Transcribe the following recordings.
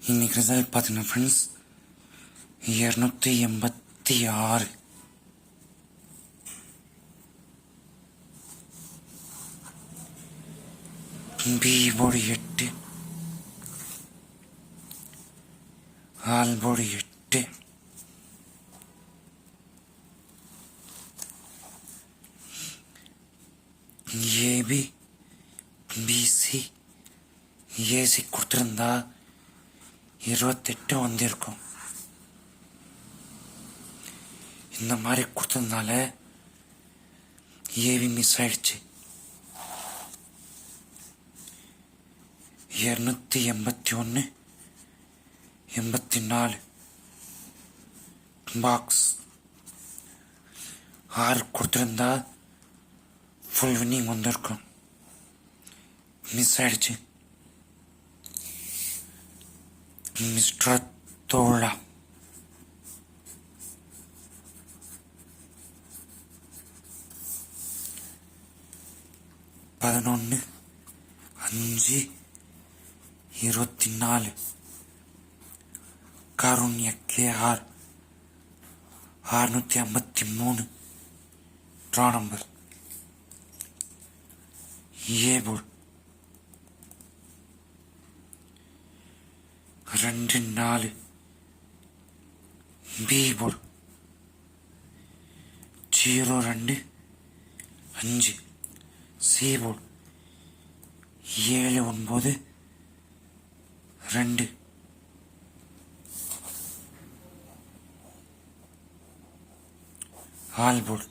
இன்னைக்கு ரிசல்ட் பார்த்தீங்கன்னா ஃப்ரெண்ட்ஸ் இரநூத்தி எண்பத்தி ஆறு பி போர்டு எட்டு ஆல் போர்டு எட்டு ஏபி பிசி ஏசி கொடுத்துருந்தா இருபத்தெட்டு வந்திருக்கும். இந்த மாதிரி கொடுத்ததுனால ஏவி மிஸ் ஆயிடுச்சு. இரநூத்தி எண்பத்தி ஒன்று எண்பத்தி நாலு பாக்ஸ் ஆறு கொடுத்துருந்தா ஃபுல் வின்னிங் வந்திருக்கும். மிஸ் ஆயிடுச்சு. மிஸ்டர் தோழா பதினொன்று அஞ்சு இருபத்தி நாலு காருண்ய கேஆர் அறுநூத்தி ஐம்பத்தி மூணு ட்ரா நம்பர் ஏபுல் ரெண்டு நாலு பி போடு ஜீரோ ரெண்டு அஞ்சு சி போடு ஏழு ஒன்பது ரெண்டு ஆல் போடு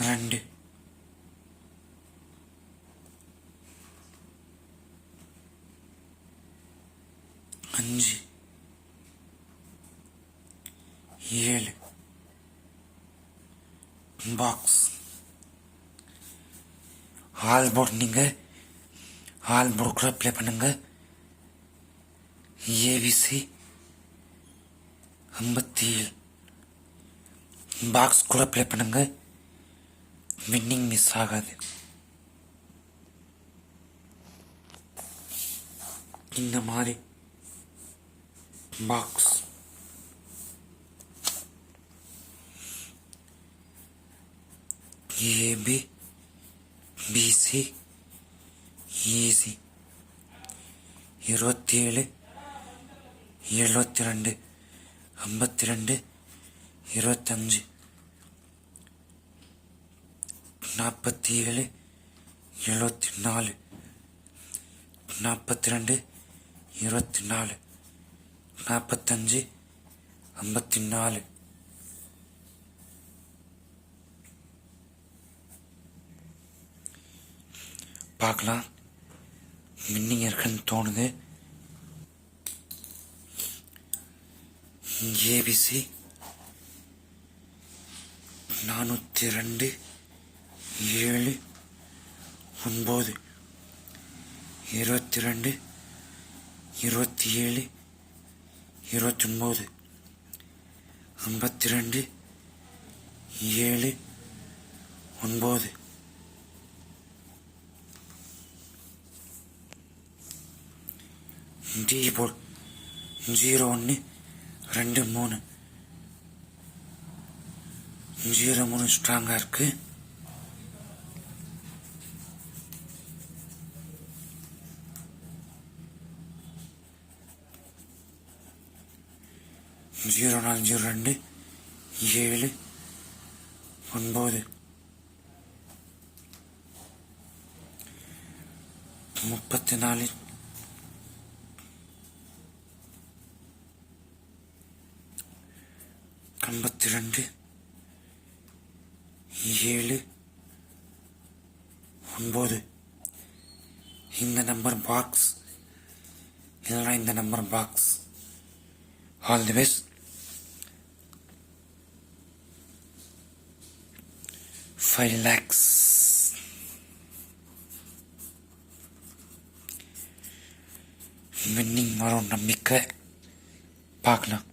ரெண்டு அஞ்சு ஏழு பாக்ஸ் ஆல் போர்ட் நீங்கள் ஆல் போர்ட் ப்ளே பண்ணுங்க. ஏபிசி ஐம்பத்தி ஏழு பாக்ஸ் கூட ப்ளே பண்ணுங்க. வின்னிங் மிஸ் ஆகாது. இந்த மாதிரி பாக்ஸ் ஏபி பிசி ஈசி இருபத்தி ஏழு எழுபத்தி ரெண்டு ஐம்பத்தி ரெண்டு இருபத்தஞ்சு. நாற்பத்தி ஏழு எழுபத்தி நாலு நாற்பத்தி ரெண்டு இருபத்தி நாலு நாற்பத்தஞ்சு ஐம்பத்தி நாலு பார்க்கலாம். வின்னிங் இருக்குன்னு தோணுது. ஏபிசி நானூற்றி ரெண்டு ஏழு ஒன்பது இருபத்தி ரெண்டு இருபத்தி ஏழு இருபத்தி ஒன்பது ஐம்பத்தி ரெண்டு ஏழு ஒன்பது. டி போர்ட் ஜீரோ ஒன்று ரெண்டு மூணு. ஜீரோ மூணு ஸ்ட்ராங்காக இருக்குது ஜீரோ நாலு ஜீரோ ரெண்டு ஏழு ஒன்பது. முப்பத்தி நாலு. ஐம்பத்தி ரெண்டு ஏழு ஒன்பது. இந்த நம்பர் பாக்ஸ். இதெல்லாம் இந்த number box. All the best. Five lakhs winning வரும் நம்பிக்கை பார்க்கலாம்